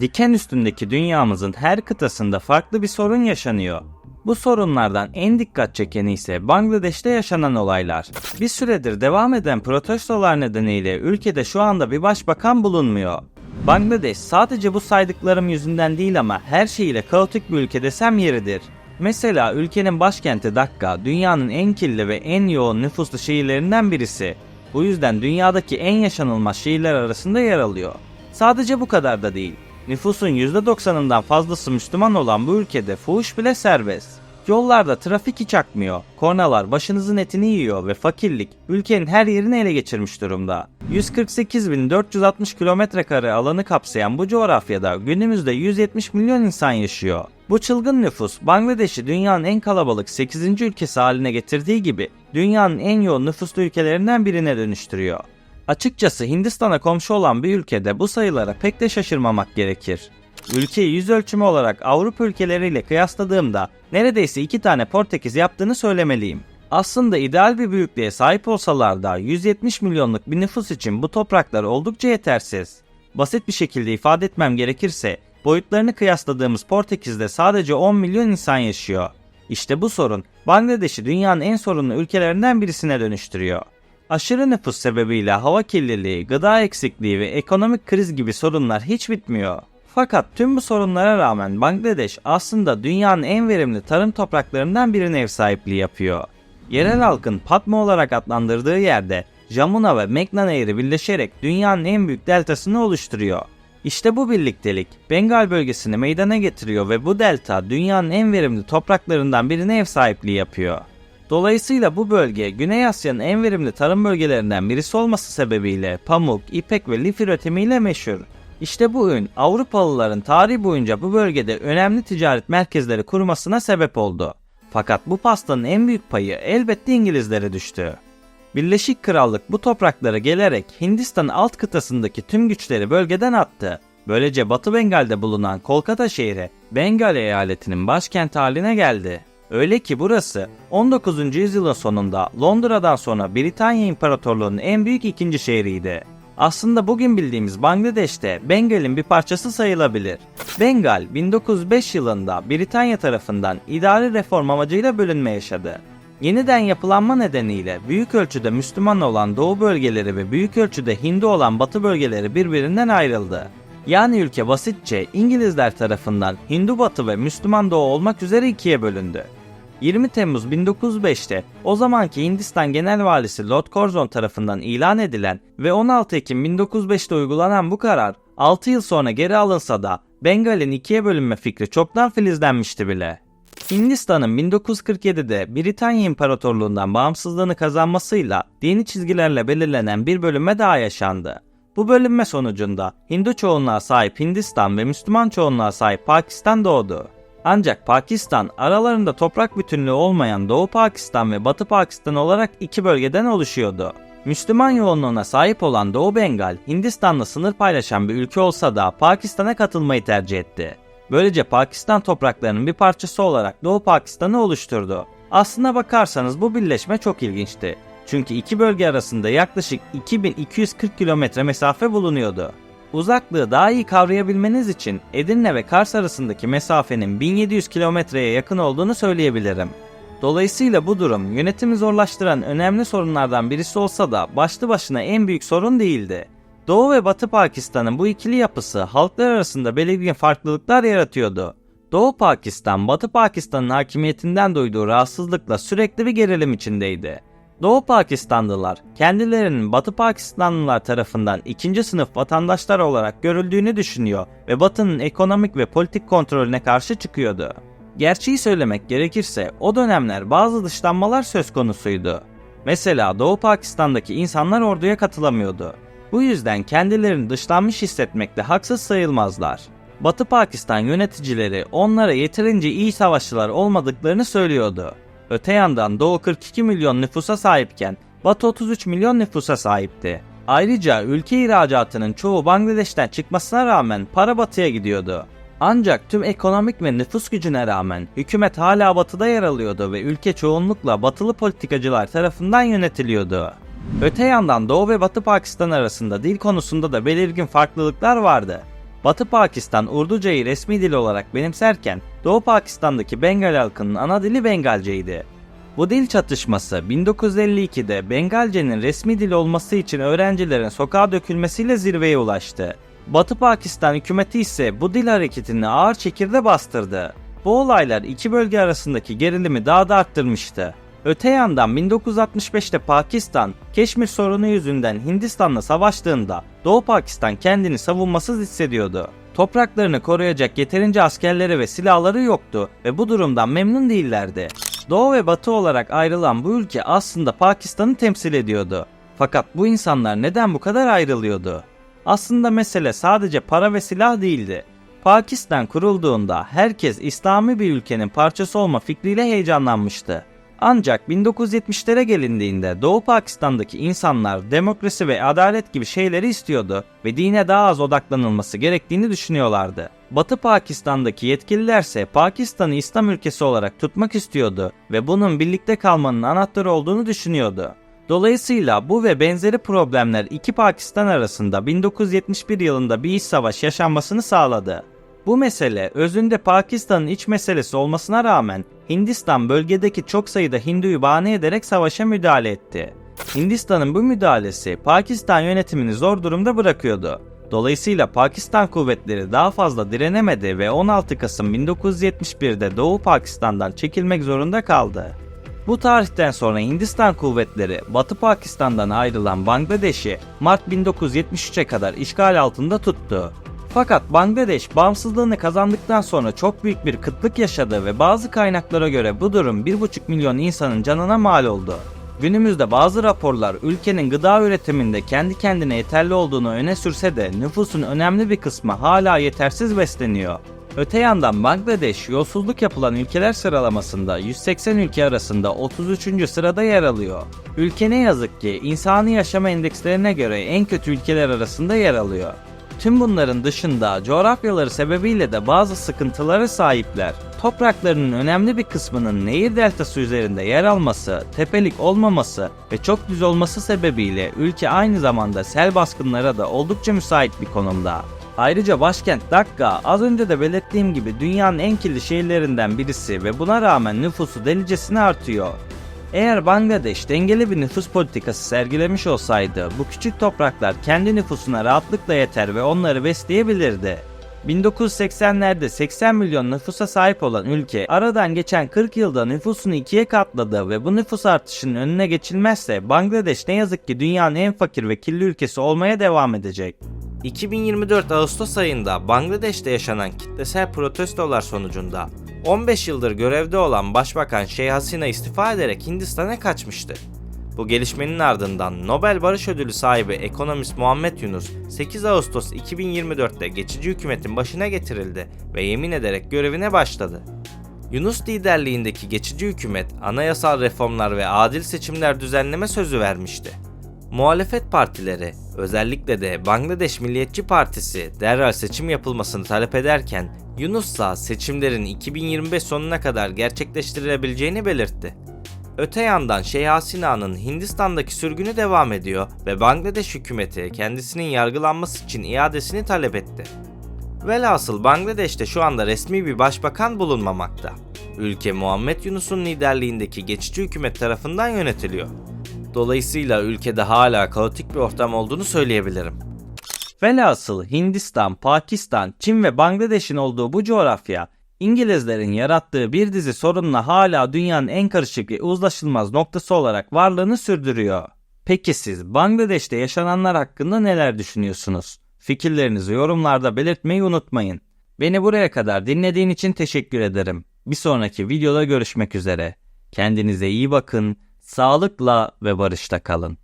Diken üstündeki dünyamızın her kıtasında farklı bir sorun yaşanıyor. Bu sorunlardan en dikkat çekeni ise Bangladeş'te yaşanan olaylar. Bir süredir devam eden protestolar nedeniyle ülkede şu anda bir başbakan bulunmuyor. Bangladeş sadece bu saydıklarım yüzünden değil ama her şeyiyle kaotik bir ülke desem yeridir. Mesela ülkenin başkenti Dakka dünyanın en kirli ve en yoğun nüfuslu şehirlerinden birisi. Bu yüzden dünyadaki en yaşanılmaz şehirler arasında yer alıyor. Sadece bu kadar da değil. Nüfusun %90'ından fazlası Müslüman olan bu ülkede fuhuş bile serbest. Yollarda trafik hiç akmıyor, kornalar başınızın etini yiyor ve fakirlik ülkenin her yerini ele geçirmiş durumda. 148.460 kilometre kare alanı kapsayan bu coğrafyada günümüzde 170 milyon insan yaşıyor. Bu çılgın nüfus Bangladeş'i dünyanın en kalabalık 8. ülkesi haline getirdiği gibi dünyanın en yoğun nüfuslu ülkelerinden birine dönüştürüyor. Açıkçası Hindistan'a komşu olan bir ülkede bu sayılara pek de şaşırmamak gerekir. Ülkeyi yüz ölçümü olarak Avrupa ülkeleriyle kıyasladığımda neredeyse iki tane Portekiz yaptığını söylemeliyim. Aslında ideal bir büyüklüğe sahip olsalar da 170 milyonluk bir nüfus için bu topraklar oldukça yetersiz. Basit bir şekilde ifade etmem gerekirse boyutlarını kıyasladığımız Portekiz'de sadece 10 milyon insan yaşıyor. İşte bu sorun Bangladeş'i dünyanın en sorunlu ülkelerinden birisine dönüştürüyor. Aşırı nüfus sebebiyle hava kirliliği, gıda eksikliği ve ekonomik kriz gibi sorunlar hiç bitmiyor. Fakat tüm bu sorunlara rağmen Bangladeş aslında dünyanın en verimli tarım topraklarından birine ev sahipliği yapıyor. Yerel halkın Patma olarak adlandırdığı yerde Jamuna ve Meghna Nehri birleşerek dünyanın en büyük deltasını oluşturuyor. İşte bu birliktelik Bengal bölgesini meydana getiriyor ve bu delta dünyanın en verimli topraklarından birine ev sahipliği yapıyor. Dolayısıyla bu bölge Güney Asya'nın en verimli tarım bölgelerinden birisi olması sebebiyle pamuk, ipek ve lif üretimiyle meşhur. İşte bu ün Avrupalıların tarihi boyunca bu bölgede önemli ticaret merkezleri kurmasına sebep oldu. Fakat bu pastanın en büyük payı elbette İngilizlere düştü. Birleşik Krallık bu topraklara gelerek Hindistan alt kıtasındaki tüm güçleri bölgeden attı. Böylece Batı Bengal'de bulunan Kolkata şehri Bengal eyaletinin başkenti haline geldi. Öyle ki burası 19. yüzyılın sonunda Londra'dan sonra Britanya İmparatorluğu'nun en büyük ikinci şehriydi. Aslında bugün bildiğimiz Bangladeş'te Bengal'in bir parçası sayılabilir. Bengal 1905 yılında Britanya tarafından idari reform amacıyla bölünme yaşadı. Yeniden yapılanma nedeniyle büyük ölçüde Müslüman olan doğu bölgeleri ve büyük ölçüde Hindu olan batı bölgeleri birbirinden ayrıldı. Yani ülke basitçe İngilizler tarafından Hindu batı ve Müslüman doğu olmak üzere ikiye bölündü. 20 Temmuz 1905'te o zamanki Hindistan Genel Valisi Lord Curzon tarafından ilan edilen ve 16 Ekim 1905'te uygulanan bu karar 6 yıl sonra geri alınsa da Bengal'in ikiye bölünme fikri çoktan filizlenmişti bile. Hindistan'ın 1947'de Britanya İmparatorluğundan bağımsızlığını kazanmasıyla dini çizgilerle belirlenen bir bölünme daha yaşandı. Bu bölünme sonucunda Hindu çoğunluğa sahip Hindistan ve Müslüman çoğunluğa sahip Pakistan doğdu. Ancak Pakistan aralarında toprak bütünlüğü olmayan Doğu Pakistan ve Batı Pakistan olarak iki bölgeden oluşuyordu. Müslüman yoğunluğuna sahip olan Doğu Bengal, Hindistan'la sınır paylaşan bir ülke olsa da Pakistan'a katılmayı tercih etti. Böylece Pakistan topraklarının bir parçası olarak Doğu Pakistan'ı oluşturdu. Aslına bakarsanız bu birleşme çok ilginçti. Çünkü iki bölge arasında yaklaşık 2240 kilometre mesafe bulunuyordu. Uzaklığı daha iyi kavrayabilmeniz için Edirne ve Kars arasındaki mesafenin 1700 kilometreye yakın olduğunu söyleyebilirim. Dolayısıyla bu durum yönetimi zorlaştıran önemli sorunlardan birisi olsa da başlı başına en büyük sorun değildi. Doğu ve Batı Pakistan'ın bu ikili yapısı halklar arasında belirgin farklılıklar yaratıyordu. Doğu Pakistan, Batı Pakistan'ın hakimiyetinden duyduğu rahatsızlıkla sürekli bir gerilim içindeydi. Doğu Pakistanlılar kendilerinin Batı Pakistanlılar tarafından ikinci sınıf vatandaşlar olarak görüldüğünü düşünüyor ve Batı'nın ekonomik ve politik kontrolüne karşı çıkıyordu. Gerçeği söylemek gerekirse o dönemler bazı dışlanmalar söz konusuydu. Mesela Doğu Pakistan'daki insanlar orduya katılamıyordu. Bu yüzden kendilerini dışlanmış hissetmekte haksız sayılmazlar. Batı Pakistan yöneticileri onlara yeterince iyi savaşçılar olmadıklarını söylüyordu. Öte yandan Doğu 42 milyon nüfusa sahipken Batı 33 milyon nüfusa sahipti. Ayrıca ülke ihracatının çoğu Bangladeş'ten çıkmasına rağmen para batıya gidiyordu. Ancak tüm ekonomik ve nüfus gücüne rağmen hükümet hala batıda yer alıyordu ve ülke çoğunlukla batılı politikacılar tarafından yönetiliyordu. Öte yandan Doğu ve Batı Pakistan arasında dil konusunda da belirgin farklılıklar vardı. Batı Pakistan Urducayı resmi dil olarak benimserken Doğu Pakistan'daki Bengal halkının ana dili Bengalceydi. Bu dil çatışması 1952'de Bengalce'nin resmi dil olması için öğrencilerin sokağa dökülmesiyle zirveye ulaştı. Batı Pakistan hükümeti ise bu dil hareketini ağır şekilde bastırdı. Bu olaylar iki bölge arasındaki gerilimi daha da arttırmıştı. Öte yandan 1965'te Pakistan, Keşmir sorunu yüzünden Hindistan'la savaştığında Doğu Pakistan kendini savunmasız hissediyordu. Topraklarını koruyacak yeterince askerleri ve silahları yoktu ve bu durumdan memnun değillerdi. Doğu ve Batı olarak ayrılan bu ülke aslında Pakistan'ı temsil ediyordu. Fakat bu insanlar neden bu kadar ayrılıyordu? Aslında mesele sadece para ve silah değildi. Pakistan kurulduğunda herkes İslami bir ülkenin parçası olma fikriyle heyecanlanmıştı. Ancak 1970'lere gelindiğinde Doğu Pakistan'daki insanlar demokrasi ve adalet gibi şeyleri istiyordu ve dine daha az odaklanılması gerektiğini düşünüyorlardı. Batı Pakistan'daki yetkililerse Pakistan'ı İslam ülkesi olarak tutmak istiyordu ve bunun birlikte kalmanın anahtarı olduğunu düşünüyordu. Dolayısıyla bu ve benzeri problemler iki Pakistan arasında 1971 yılında bir iç savaş yaşanmasını sağladı. Bu mesele özünde Pakistan'ın iç meselesi olmasına rağmen Hindistan bölgedeki çok sayıda Hindu'yu bahane ederek savaşa müdahale etti. Hindistan'ın bu müdahalesi Pakistan yönetimini zor durumda bırakıyordu. Dolayısıyla Pakistan kuvvetleri daha fazla direnemedi ve 16 Kasım 1971'de Doğu Pakistan'dan çekilmek zorunda kaldı. Bu tarihten sonra Hindistan kuvvetleri Batı Pakistan'dan ayrılan Bangladeş'i Mart 1973'e kadar işgal altında tuttu. Fakat Bangladeş bağımsızlığını kazandıktan sonra çok büyük bir kıtlık yaşadı ve bazı kaynaklara göre bu durum 1,5 milyon insanın canına mal oldu. Günümüzde bazı raporlar ülkenin gıda üretiminde kendi kendine yeterli olduğunu öne sürse de nüfusun önemli bir kısmı hala yetersiz besleniyor. Öte yandan Bangladeş yolsuzluk yapılan ülkeler sıralamasında 180 ülke arasında 33. sırada yer alıyor. Ülke ne yazık ki insani yaşama endekslerine göre en kötü ülkeler arasında yer alıyor. Tüm bunların dışında coğrafyaları sebebiyle de bazı sıkıntıları sahipler. Topraklarının önemli bir kısmının nehir deltası üzerinde yer alması, tepelik olmaması ve çok düz olması sebebiyle ülke aynı zamanda sel baskınlara da oldukça müsait bir konumda. Ayrıca başkent Dakka az önce de belirttiğim gibi dünyanın en kirli şehirlerinden birisi ve buna rağmen nüfusu delicesine artıyor. Eğer Bangladeş dengeli bir nüfus politikası sergilemiş olsaydı bu küçük topraklar kendi nüfusuna rahatlıkla yeter ve onları besleyebilirdi. 1980'lerde 80 milyon nüfusa sahip olan ülke aradan geçen 40 yılda nüfusunu ikiye katladı ve bu nüfus artışının önüne geçilmezse Bangladeş ne yazık ki dünyanın en fakir ve kirli ülkesi olmaya devam edecek. 2024 Ağustos ayında Bangladeş'te yaşanan kitlesel protestolar sonucunda 15 yıldır görevde olan Başbakan Şeyh Hasina istifa ederek Hindistan'a kaçmıştı. Bu gelişmenin ardından Nobel Barış Ödülü sahibi ekonomist Muhammed Yunus 8 Ağustos 2024'te geçici hükümetin başına getirildi ve yemin ederek görevine başladı. Yunus liderliğindeki geçici hükümet anayasal reformlar ve adil seçimler düzenleme sözü vermişti. Muhalefet partileri, özellikle de Bangladeş Milliyetçi Partisi derhal seçim yapılmasını talep ederken Yunus ise seçimlerin 2025 sonuna kadar gerçekleştirilebileceğini belirtti. Öte yandan Şeyh Hasina'nın Hindistan'daki sürgünü devam ediyor ve Bangladeş hükümeti kendisinin yargılanması için iadesini talep etti. Velhasıl Bangladeş'te şu anda resmi bir başbakan bulunmamakta. Ülke Muhammed Yunus'un liderliğindeki geçici hükümet tarafından yönetiliyor. Dolayısıyla ülkede hala kaotik bir ortam olduğunu söyleyebilirim. Velhasıl Hindistan, Pakistan, Çin ve Bangladeş'in olduğu bu coğrafya İngilizlerin yarattığı bir dizi sorunla hala dünyanın en karışık ve uzlaşılmaz noktası olarak varlığını sürdürüyor. Peki siz Bangladeş'te yaşananlar hakkında neler düşünüyorsunuz? Fikirlerinizi yorumlarda belirtmeyi unutmayın. Beni buraya kadar dinlediğin için teşekkür ederim. Bir sonraki videoda görüşmek üzere. Kendinize iyi bakın, sağlıkla ve barışta kalın.